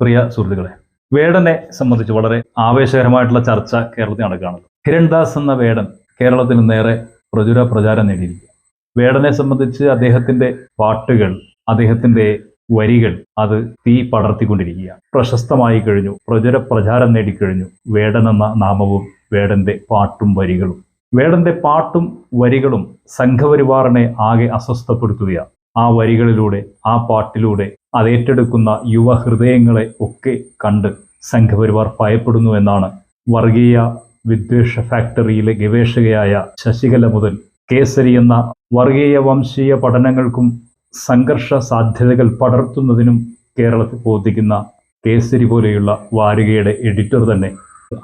പ്രിയ സുഹൃത്തുക്കളെ വേടനെ സംബന്ധിച്ച് വളരെ ആവേശകരമായിട്ടുള്ള ചർച്ച കേരളത്തിൽ നടക്കുകയാണല്ലോ ഹിരൺദാസ് എന്ന വേടൻ കേരളത്തിൽ നേരെ പ്രചുര പ്രചാരം നേടിയിരിക്കുക വേടനെ സംബന്ധിച്ച് അദ്ദേഹത്തിന്റെ പാട്ടുകൾ അദ്ദേഹത്തിന്റെ വരികൾ അത് തീ പടർത്തിക്കൊണ്ടിരിക്കുക പ്രശസ്തമായി കഴിഞ്ഞു പ്രചുര പ്രചാരം നേടിക്കഴിഞ്ഞു വേടൻ എന്ന നാമവും വേടന്റെ പാട്ടും വരികളും. വേടന്റെ പാട്ടും വരികളും സംഘപരിവാറിനെ ആകെ അസ്വസ്ഥപ്പെടുത്തുകയാണ്. ആ വരികളിലൂടെ ആ പാട്ടിലൂടെ അത് ഏറ്റെടുക്കുന്ന യുവ ഹൃദയങ്ങളെ ഒക്കെ കണ്ട് സംഘപരിവാർ ഭയപ്പെടുന്നു എന്നാണ് വർഗീയ വിദ്വേഷ ഫാക്ടറിയിലെ ഗവേഷകയായ ശശികല മുതൽ കേസരി എന്ന വർഗീയ വംശീയ പഠനങ്ങൾക്കും സംഘർഷ സാധ്യതകൾ പടർത്തുന്നതിനും കേരളത്തിൽ ബോധിക്കുന്ന കേസരി പോലെയുള്ള വാരികയുടെ എഡിറ്റർ തന്നെ.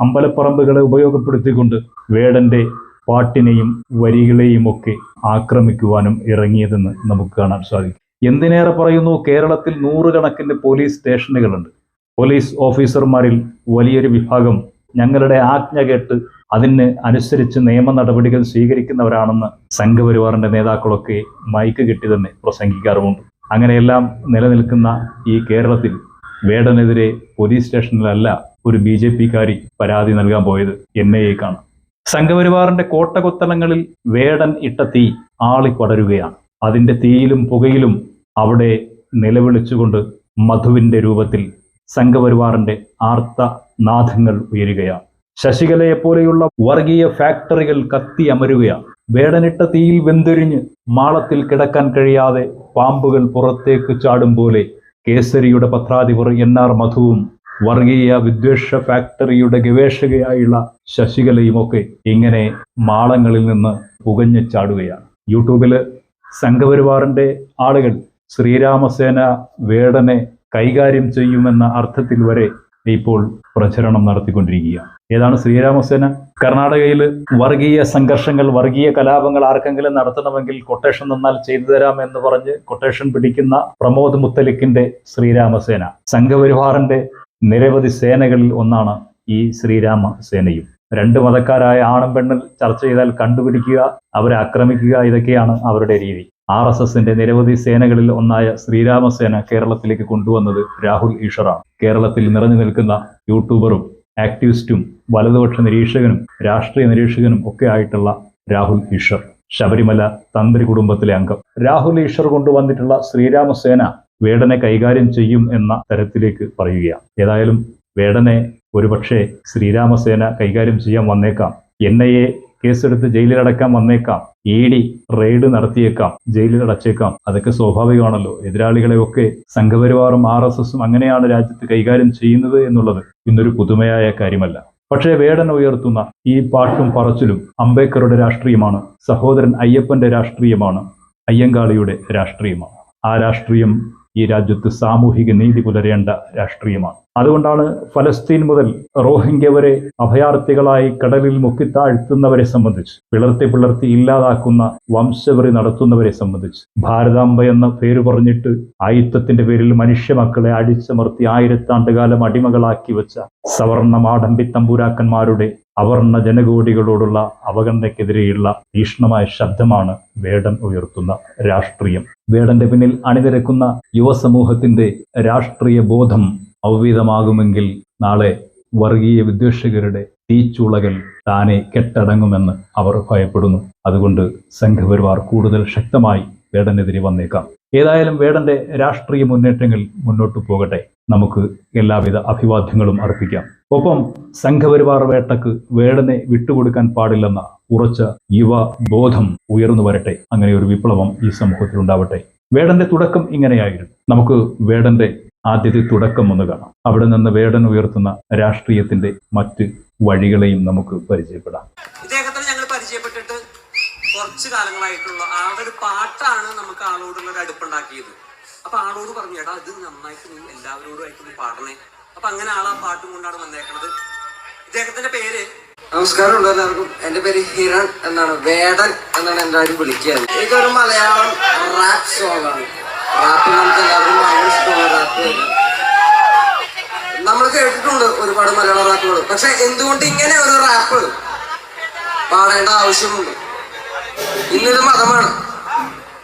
അമ്പലപ്പറമ്പുകളെ ഉപയോഗപ്പെടുത്തിക്കൊണ്ട് വേടന്റെ പാട്ടിനെയും വരികളെയും ഒക്കെ ആക്രമിക്കുവാനും ഇറങ്ങിയതെന്ന് നമുക്ക് കാണാൻ സാധിക്കും. എന്തിനേറെ പറയുന്നു? കേരളത്തിൽ നൂറുകണക്കിന് പോലീസ് സ്റ്റേഷനുകളുണ്ട്. പോലീസ് ഓഫീസർമാരിൽ വലിയൊരു വിഭാഗം ഞങ്ങളുടെ ആജ്ഞ കേട്ട് അതിന് അനുസരിച്ച് നിയമ നടപടികൾ സ്വീകരിക്കുന്നവരാണെന്ന് സംഘപരിവാറിന്റെ നേതാക്കളൊക്കെ മൈക്ക് കെട്ടി തന്നെ പ്രസംഗിക്കാറുമുണ്ട്. അങ്ങനെയെല്ലാം നിലനിൽക്കുന്ന ഈ കേരളത്തിൽ വേടനെതിരെ പോലീസ് സ്റ്റേഷനിലല്ല ഒരു ബി ജെ പരാതി നൽകാൻ പോയത് എൻ ഐ എക്കാണ്. സംഘപരിവാറിന്റെ കോട്ടകൊത്തളങ്ങളിൽ വേടൻ ഇട്ട തീ ആളിപ്പടരുകയാണ്. അതിന്റെ തീയിലും പുകയിലും അവിടെ നിലവിളിച്ചുകൊണ്ട് മധുവിന്റെ രൂപത്തിൽ സംഘപരിവാറിന്റെ ആർത്ത നാഥങ്ങൾ ഉയരുകയാണ്. ശശികലയെപ്പോലെയുള്ള വർഗീയ ഫാക്ടറികൾ കത്തി അമരുകയാണ്. വേടനിട്ട തീയിൽ വെന്തുരിഞ്ഞ് മാളത്തിൽ കിടക്കാൻ കഴിയാതെ പാമ്പുകൾ പുറത്തേക്ക് ചാടും പോലെ കേസരിയുടെ പത്രാധിപർ എൻ ആർ മധുവും വർഗീയ വിദ്വേഷ ഫാക്ടറിയുടെ ഗവേഷകയായുള്ള ശശികലയും ഒക്കെ ഇങ്ങനെ മാളങ്ങളിൽ നിന്ന് പുകഞ്ഞു ചാടുകയാണ്. യൂട്യൂബിൽ സംഘപരിവാറിന്റെ ആളുകൾ ശ്രീരാമസേന വേടനെ കൈകാര്യം ചെയ്യുമെന്ന അർത്ഥത്തിൽ വരെ ഇപ്പോൾ പ്രചരണം നടത്തിക്കൊണ്ടിരിക്കുകയാണ്. ഏതാണ് ശ്രീരാമസേന? കർണാടകയിൽ വർഗീയ സംഘർഷങ്ങൾ വർഗീയ കലാപങ്ങൾ ആർക്കെങ്കിലും നടത്തണമെങ്കിൽ കൊട്ടേഷൻ തന്നാൽ ചെയ്തു തരാം എന്ന് പറഞ്ഞ് കൊട്ടേഷൻ പിടിക്കുന്ന പ്രമോദ് മുത്തലിക്കിന്റെ ശ്രീരാമസേന. സംഘപരിവാറിന്റെ നിരവധി സേനകളിൽ ഒന്നാണ് ഈ ശ്രീരാമ സേനയും. രണ്ട് മതക്കാരായ ആണും പെണ്ണും ചർച്ച ചെയ്താൽ കണ്ടുപിടിക്കുക അവരെ ആക്രമിക്കുക ഇതൊക്കെയാണ് അവരുടെ രീതി. ആർ എസ് എസിന്റെ നിരവധി സേനകളിൽ ഒന്നായ ശ്രീരാമസേന കേരളത്തിലേക്ക് കൊണ്ടുവന്നത് രാഹുൽ ഈശ്വറാണ്. കേരളത്തിൽ നിറഞ്ഞു നിൽക്കുന്ന യൂട്യൂബറും ആക്ടിവിസ്റ്റും വലതുപക്ഷ നിരീക്ഷകനും രാഷ്ട്രീയ നിരീക്ഷകനും ഒക്കെ ആയിട്ടുള്ള രാഹുൽ ഈശ്വർ. ശബരിമല തന്ത്രി കുടുംബത്തിലെ അംഗം. രാഹുൽ ഈശ്വർ കൊണ്ടുവന്നിട്ടുള്ള ശ്രീരാമസേന വേടനെ കൈകാര്യം ചെയ്യും എന്ന തരത്തിലേക്ക് പറയുകയാണ്. ഏതായാലും വേടനെ ഒരുപക്ഷെ ശ്രീരാമസേന കൈകാര്യം ചെയ്യാൻ വന്നേക്കാം. എൻ ഐ എ കേസെടുത്ത് ജയിലിലടക്കാൻ വന്നേക്കാം. ഇ ഡി റെയ്ഡ് നടത്തിയേക്കാം. ജയിലിൽ അടച്ചേക്കാം. അതൊക്കെ സ്വാഭാവികമാണല്ലോ. എതിരാളികളെ ഒക്കെ സംഘപരിവാറും ആർ എസ് എസും അങ്ങനെയാണ് രാജ്യത്ത് കൈകാര്യം ചെയ്യുന്നത് എന്നുള്ളത് ഇന്നൊരു പുതുമയായ കാര്യമല്ല. പക്ഷേ വേടൻ ഉയർത്തുന്ന ഈ പാട്ടും പറച്ചിലും അംബേദ്കറുടെ രാഷ്ട്രീയമാണ്. സഹോദരൻ അയ്യപ്പന്റെ രാഷ്ട്രീയമാണ്. അയ്യങ്കാളിയുടെ രാഷ്ട്രീയമാണ്. ആ രാഷ്ട്രീയം ഈ രാജ്യത്ത് സാമൂഹിക നീതി പുലരേണ്ട രാഷ്ട്രീയമാണ്. അതുകൊണ്ടാണ് ഫലസ്തീൻ മുതൽ റോഹിംഗ്യ വരെ അഭയാർത്ഥികളായി കടലിൽ മുക്കിത്താഴ്ത്തുന്നവരെ സംബന്ധിച്ച് പിളർത്തി പിളർത്തി ഇല്ലാതാക്കുന്ന വംശവെറി നടത്തുന്നവരെ സംബന്ധിച്ച്. ഭാരതാംബ എന്ന പേര് പറഞ്ഞിട്ട് ആയുധത്തിന്റെ പേരിൽ മനുഷ്യമക്കളെ അടിച്ചമർത്തി ആയിരത്താണ്ടുകാലം അടിമകളാക്കി വെച്ച സവർണ മാടമ്പി തമ്പൂരാക്കന്മാരുടെ അവർണ ജനകോടികളോടുള്ള അവഗണനയ്ക്കെതിരെയുള്ള തീഷ്ണമായ ശബ്ദമാണ് വേടം ഉയർത്തുന്ന രാഷ്ട്രീയം. വേടന്റെ പിന്നിൽ അണിനിരക്കുന്ന യുവസമൂഹത്തിന്റെ രാഷ്ട്രീയ ബോധം ഔവിധമാകുമെങ്കിൽ നാളെ വർഗീയ വിദ്വേഷകരുടെ തീച്ചുളകൾ താനെ കെട്ടടങ്ങുമെന്ന് അവർ ഭയപ്പെടുന്നു. അതുകൊണ്ട് സംഘപരിവാർ കൂടുതൽ ശക്തമായി വേടനെതിരെ വന്നേക്കാം. ഏതായാലും വേടന്റെ രാഷ്ട്രീയ മുന്നേറ്റങ്ങൾ മുന്നോട്ടു പോകട്ടെ. നമുക്ക് എല്ലാവിധ അഭിവാദ്യങ്ങളും അർപ്പിക്കാം. ഒപ്പം സംഘപരിവാർ വേട്ടക്ക് വേടനെ വിട്ടുകൊടുക്കാൻ പാടില്ലെന്ന ഉറച്ച യുവ ബോധം ഉയർന്നു വരട്ടെ. അങ്ങനെ ഒരു വിപ്ലവം ഈ സമൂഹത്തിൽ ഉണ്ടാവട്ടെ വേടന്റെ തുടക്കം ഇങ്ങനെയായിരുന്നു. നമുക്ക് വേടന്റെ ആദ്യത്തെ തുടക്കം ഒന്ന് കാണാം. അവിടെ നിന്ന് വേടൻ ഉയർത്തുന്ന രാഷ്ട്രീയത്തിന്റെ മറ്റ് വഴികളെയും നമുക്ക് പരിചയപ്പെടാം. ഇദ്ദേഹത്തിന് ഞങ്ങൾ പരിചയപ്പെട്ടിട്ട് കുറച്ച് കാലങ്ങളായിട്ടുള്ള ആളുടെ ഒരു പാട്ടാണ് നമുക്ക് ആളോടുള്ള ഒരു അടുപ്പുണ്ടാക്കിയത്. അപ്പൊ ആളോട് പറഞ്ഞേടാ ഇത് നന്നായിട്ട് എല്ലാവരോടും എല്ലാവരോടുമായിട്ട് പാടണേ. അപ്പൊ അങ്ങനെ ആൾ ആ പാട്ടും കൊണ്ടാണ് വന്നേക്കുന്നത് ഇദ്ദേഹത്തിന്റെ പേര്? നമസ്കാരം എല്ലാവർക്കും. എന്റെ പേര് ഹിരൺ എന്നാണ്. വേടൻ എന്നാണ് എല്ലാവരും വിളിക്കുക ഇതൊരു മലയാളം റാപ്പ് സോങ് ആണ്. റാപ്പ് നമുക്ക് എല്ലാവരും ഭയങ്കര റാപ്പ് നമ്മൾ കേട്ടിട്ടുണ്ട് ഒരുപാട് മലയാള റാപ്പുകൾ പക്ഷെ എന്തുകൊണ്ട് ഇങ്ങനെ ഒരു റാപ്പ് പാടേണ്ട ആവശ്യമുണ്ട്? ഇന്നൊരു മതമാണ്.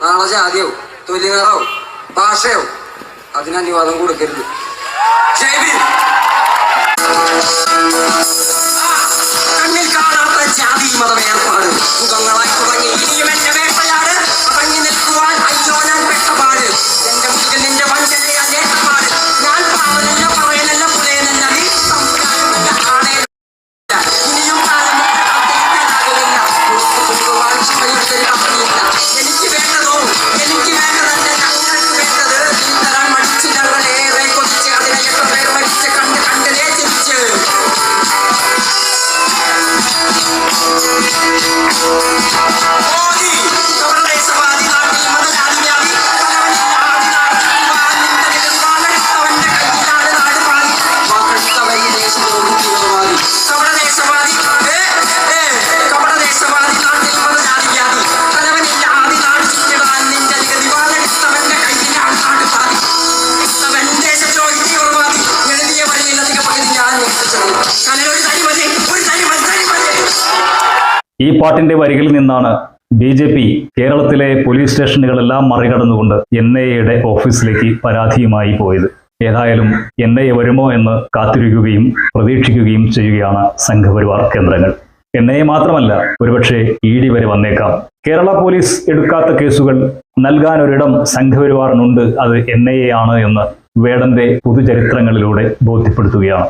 നാളെ ജാതിയോ തൊലിനിറോ ഭാഷയോ അതിന് അനുവാദം കൊടുക്കരുത്. കണ്ണിൽ കാണാത്ത ജാതി ഈ പാട്ടിന്റെ വരികളിൽ നിന്നാണ് ബി ജെ പി കേരളത്തിലെ പോലീസ് സ്റ്റേഷനുകളെല്ലാം മറികടന്നുകൊണ്ട് എൻ ഐ എയുടെ ഓഫീസിലേക്ക് പരാതിയുമായി പോയത്. ഏതായാലും എൻ ഐ എ വരുമോ എന്ന് കാത്തിരിക്കുകയും പ്രതീക്ഷിക്കുകയും ചെയ്യുകയാണ് സംഘപരിവാർ കേന്ദ്രങ്ങൾ. എൻ ഐ എ മാത്രമല്ല ഒരുപക്ഷെ ഇ ഡി വരെ വന്നേക്കാം. കേരള പോലീസ് എടുക്കാത്ത കേസുകൾ നൽകാൻ ഒരിടം സംഘപരിവാറിനുണ്ട്. അത് എൻ ഐ എ ആണ് എന്ന് വേടന്റെ പുതുചരിത്രങ്ങളിലൂടെ ബോധ്യപ്പെടുത്തുകയാണ്.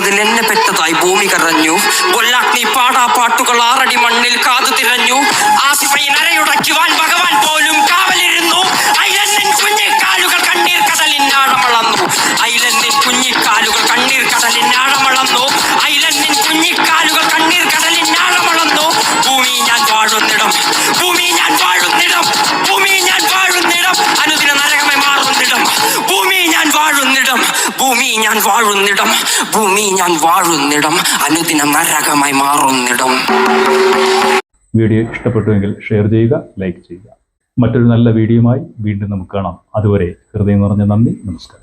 കണ്ണീർ എന്നെ പെട്ടതായി ഭൂമി കരഞ്ഞു. കൊല്ലാഗ്നി പാടാ പാട്ടുകൾ ആറടി മണ്ണിൽ കാതു തിരഞ്ഞു. ആസിഫൈ നരയുടയ്ക്കുവാൻ ഭഗവാൻ പോലും കാവലിരുന്നു. ഐലന്നിൻ കുഞ്ഞിക്കാലുകൾ കണ്ണീർ കടലിൻ വളർന്നു ഐലന്നിൻ കുഞ്ഞിക്കാലുകൾ കണ്ണീർ കടലിൻ വാഴുന്നിടം ഭൂമി ഞാൻ വാഴുന്നിടം. ഭൂമി ഞാൻ വാഴുന്നിടം. അനുദിനം നരകമായി മാറുന്നിടം. വീഡിയോ ഇഷ്ടപ്പെട്ടുവെങ്കിൽ ഷെയർ ചെയ്യുക ലൈക്ക് ചെയ്യുക. മറ്റൊരു നല്ല വീഡിയോയുമായി വീണ്ടും നമുക്ക് കാണാം. അതുവരെ ഹൃദയം നിറഞ്ഞ നന്ദി നമസ്കാരം.